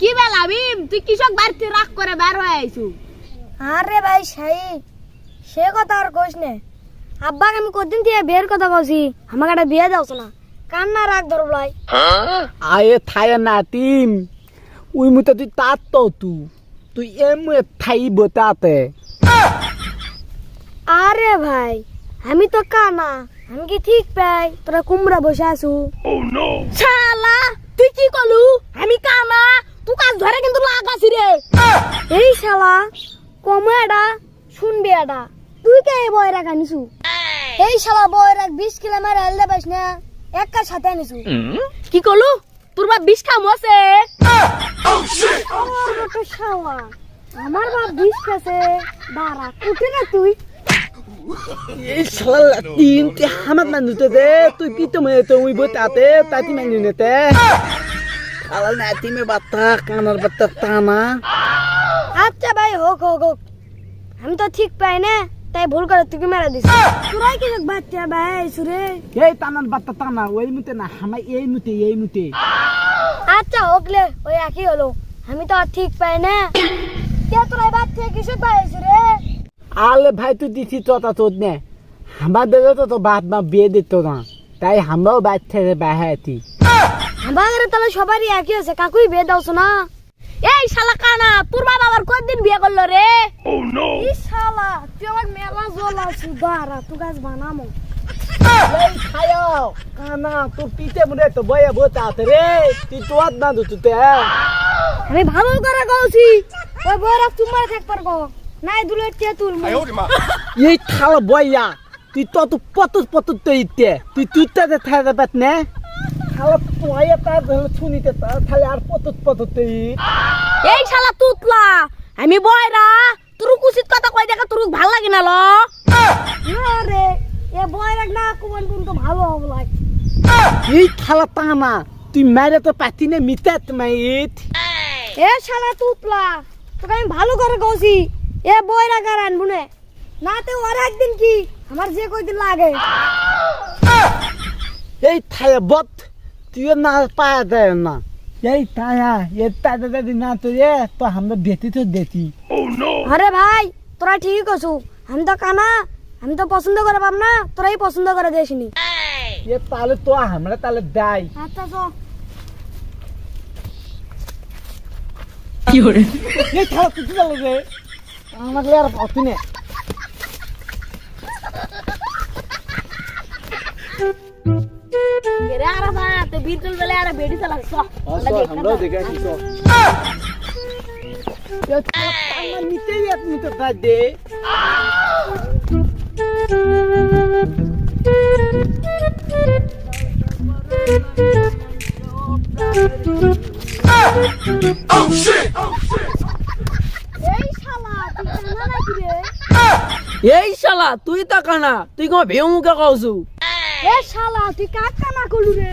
কি বেলা বিম তুই কৃষক বাড়িতে রাগ করে বের হয়ে আইছু। আরে ভাই সাই সে কথা আর কইস নে। আব্বাকে আমি কদিন দিয়ে বিয়ের কথা কইছি আমাকে একটা বিয়ে দাওছ না কান্না রাগ ধরো ভাই। আয়ে থায় না তিম। উই মুতে তুই তাত তো তু। তুই এম থাই বতাতে। আরে ভাই আমি তো কানা আমি কি ঠিক পাই? তোরা কুমড়া বসে আছু। শালা তুই কি কলু আমি কানা তুই কাজ ধরে কিন্তু লাগাছি রে এই শালা এটা শুনবি এটা তুই কে এই বয় রাখ এই শালা বয় রাখ বিশ কিলো মেরে হেলদে পাইস না একা সাথে আনিছু। কি কলু তোর বা বিষ খাম আছে তো শালা আমার বাপ বিষ খেছে দাঁড়া উঠে না তুই। এই শালা তিন তে হামাত মানুতে দে তুই পিতো মে তো উই বতাতে তাতি মানি নেতে শালা না তিমে বাত্তা কানার বাত্তা তানা আচ্ছা ভাই হোক হোক হোক। আমি তো ঠিক পাই না তাই ভুল করে তুই মেরে দিস তোরাই কি বাচ্চা ভাই সুরে? এই তানার বাচ্চা তানা ওই মুতে না হামাই এই মুতে এই মুতে। আচ্ছা হোকলে ওই একই হলো। আমি তো আর ঠিক পাই না। কে তোরাই বাচ্চা কিছু পাইছি রে আলে ভাই তুই দিছি তোতা তোদ নে। হামা দেলে তো তো বাপ মা বিয়ে দিত না তাই আমরাও বাচ্চা বাহাতি। আমার তাহলে সবারই একই আছে কাকুই বিয়ে দাওছো না এই শালা কানা তোর বাবা আবার কতদিন বিয়ে করল রে? ই শালা তুই আমার মেলা জল আছিস দাঁড়া তুই গাছ বানামো। এই খায়ও কানা তোর পিতে মুরে তো বয়ে বতাতে রে তুই তো আদ না দুতে আমি ভালো করে কইছি ওই বড় তোমার থাক পারব। নাই দুলে তে তুল এই খালা বইয়া তুই তো তো পতত পতত তো ইতে তুই তুইতে থাকতে পাত নে? খালা তোয়া তার শুনিতে তাহলে আর পতত এই। শালা তুতলা আমি বয়রা তোর কুচিত কথা কই দেখা তোর ভালো লাগে না ল। আরে এ বয় রাখ না কুমান কোন তো ভালো হবে লাই। এই খালা টানা তুই মারে তো পাতি নে মিতাত মাইত। এ শালা তুতলা তোকে আমি ভালো করে কইছি এ বয় রাখ আর আনব না। না তে ওর একদিন কি আমার যে কয়দিন লাগে। এই থায়া বত। তুই না পায়া দেয় না। এই তায়া এ তাদা দাদি না তো রে তো আমরা বেতি তো দেতি আরে ভাই তোরা ঠিকই কছু আমি তো কানা আমি তো পছন্দ করে পাব না তোরাই পছন্দ করে দিয়েছিনি এ তাহলে তো আমরা তাহলে দেয় আচ্ছা তো এই থালা তুই গেল রে আমাকে আর পাতি তে বেলে আরা বেডি আমরাও দেখে আসি আমার নিতেই দে। এই শালা তুই কানা নাকি রে? এই শালা তুই তা কানা তুই কোন ভেউ মুখে কওছু। এ শালা তুই কাক কানা করলু রে?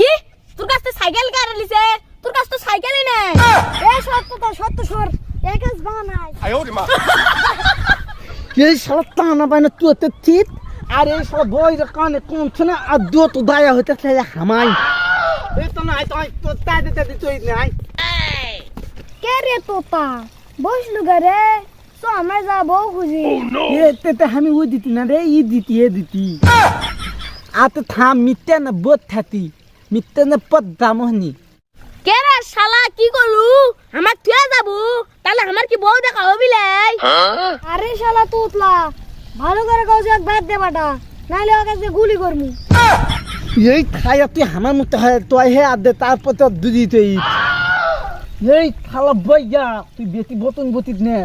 কি? তোর কাছ তো সাইকেল কারে সত্য সত্য সর। একাজ বানাই না বাইনা তুই তো ঠিক? বই কানে কমছে না আর দু তো দায়া হামাই। তো নাই তো তো তাই দিতে তুই নাই। কে রে তোতা? বসলু গরে তো আমরা যাব খুঁজি। oh, আমি ও দিতি না রে ই দিতি এ দিতি। আত থাম মিথ্যা না বোধ থাতি মিথ্যা না পদ দামহনি কে রে শালা কি করলু আমার তুই যাব? তাহলে আমার কি বউ দেখা হবি লাই? আরে শালা তুতলা ভালো করে কও এক ভাত দে বাটা নাইলে ওকে যে গুলি করমু। এই খাইয়া তুই আমার মতো হয় তোয় হে আর দে তারপর তো দুদি তুই এই খালা বইয়া তুই বেশি বতন বতিত নে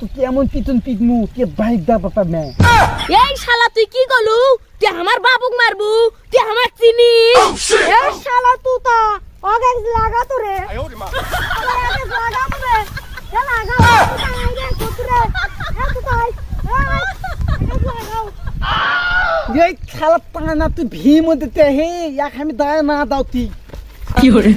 তো কেমন পিতন পিতমু? কে বাইক দা বাপা মে? এই শালা তুই কি করলু? তুই আমার বাবুক মারবু? তুই আমার চিনি এ শালা তুতা ওকে লাগা তো রে লাগা তো রে এ লাগা কুতরে এ আই এই খালা টানা তুই ভি মধ্যে হে ইয়াক আমি দায় না দাও তুই। কি করে